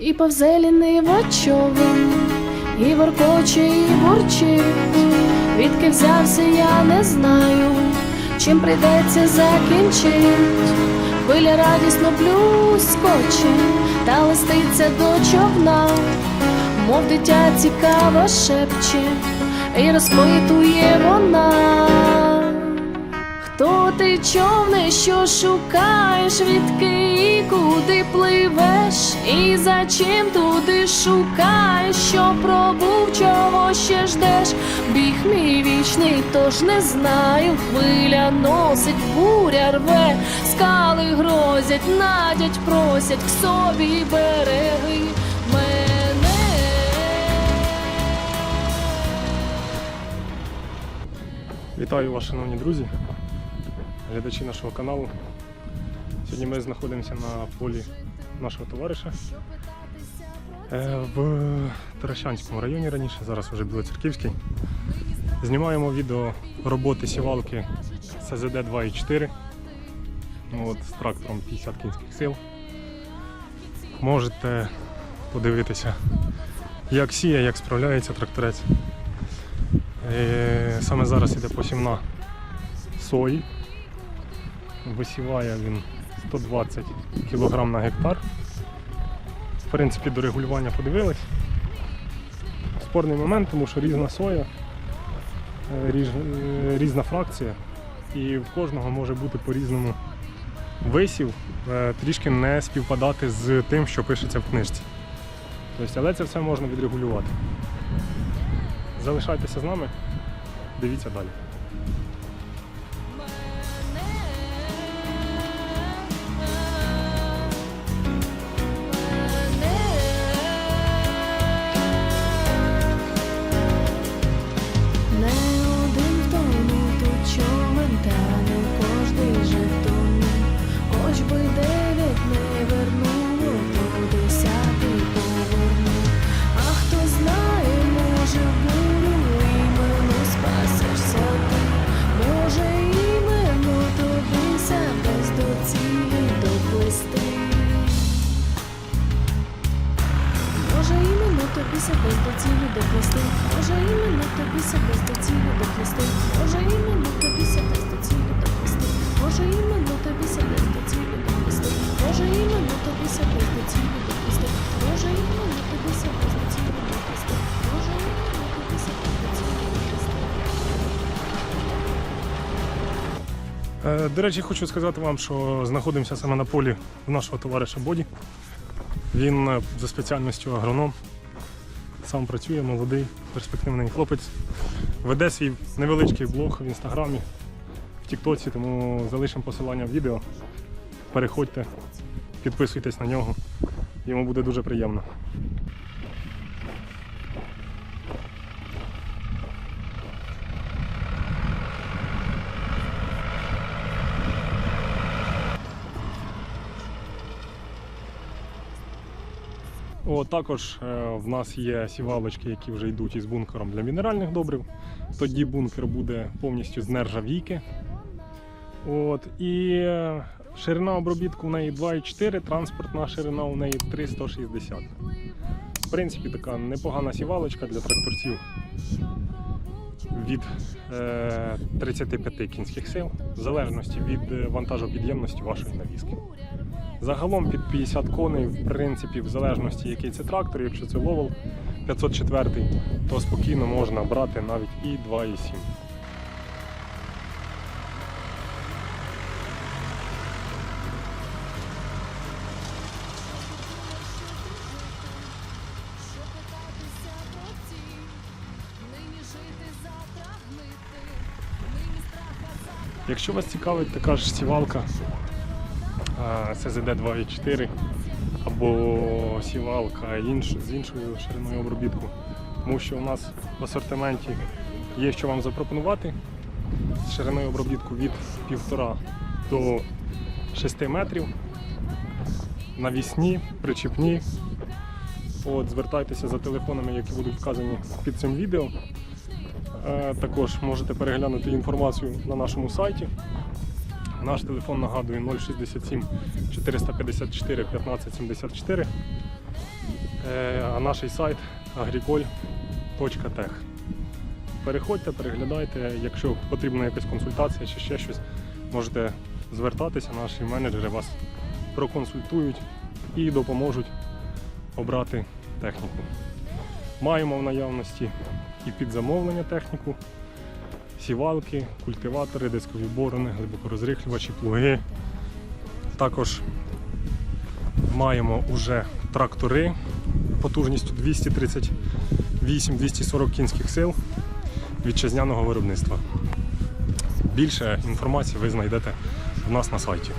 І повзе ліниво і воркоче, і бурчить. Відки взявся, я не знаю, чим прийдеться закінчить. Хвиля радісно плюскоче, та листиться до човна, мов дитя цікаво шепче, і розпитує вона. Хто ти човне, що шукаєш, відки і куди пливеш, і за чим туди шукаєш, що пробув, чого ще ждеш? Біг мій вічний, тож не знаю. Хвиля носить, буря рве, скали грозять, надять, просять к собі береги. Вітаю вас, шановні друзі, глядачі нашого каналу. Сьогодні ми знаходимося на полі нашого товариша е, в Таращанському районі раніше, зараз вже Білоцерківський. Знімаємо відео роботи сівалки СЗД 2.4 ну, з трактором 50 кінських сил. Можете подивитися, як сіє, як справляється тракторець. Е, Саме зараз іде посівна сої. Висіває він 120 кг на гектар. В принципі, до регулювання подивились. Спорний момент, тому що різна соя, е, е, різна фракція, і в кожного може бути по-різному висів, е, трішки не співпадати з тим, що пишеться в книжці. Тобто, але це все можна відрегулювати. Залишайтеся з нами, дивіться далі. Тобі себе до цілі доплисти. Може іменно тобі себе до цілі доплисти. Може іменно тобі себе до цілі доплисти. Може іменно тобі себе до цілі доплисти. Може іменно тобі себе до цілі доплисти. Може іменно тобі себе до цілі доплисти. Може іменно тобі себе до цілі доплисти. Е, До речі, хочу сказати вам, що знаходимося саме на полі нашого товариша Боді. Він е, за спеціальністю агроном. Сам працює, молодий, перспективний хлопець. Веде свій невеличкий блог в інстаграмі, в Тіктоці, тому залишимо посилання в відео. Переходьте, підписуйтесь на нього. Йому буде дуже приємно. О, також е, в нас є сівалочки, які вже йдуть із бункером для мінеральних добрив. Тоді бункер буде повністю з нержавійки. От, і е, ширина обробітку в неї 2,4, транспортна ширина у неї 360. В принципі, така непогана сівалочка для тракторців від е, 35 кінських сил, в залежності від е, вантажопідємності вашої навіски. Загалом під 50 коней, в принципі, в залежності який це трактор, якщо це ловол 504, то спокійно можна брати навіть і 2,7. Якщо вас цікавить така ж сівалка СЗД 2.4 або сівалка інш, з іншою шириною обробітку, тому що у нас в асортименті є що вам запропонувати з шириною обробітку від 1,5 до 6 метрів. Навісні, причіпні. От, звертайтеся за телефонами, які будуть вказані під цим відео. Е, Також можете переглянути інформацію на нашому сайті. Наш телефон нагадує 067 454 1574. е, а наш сайт agricol.tech. Переходьте, переглядайте. Якщо потрібна якась консультація чи ще щось, можете звертатися, наші менеджери вас проконсультують і допоможуть обрати техніку. Маємо в наявності і під замовлення техніку, сівалки, культиватори, дискові борони, глибокорозрихлювачі, плуги. Також маємо уже трактори потужністю 238-240 кінських сил вітчизняного виробництва. Більше інформації ви знайдете у нас на сайті.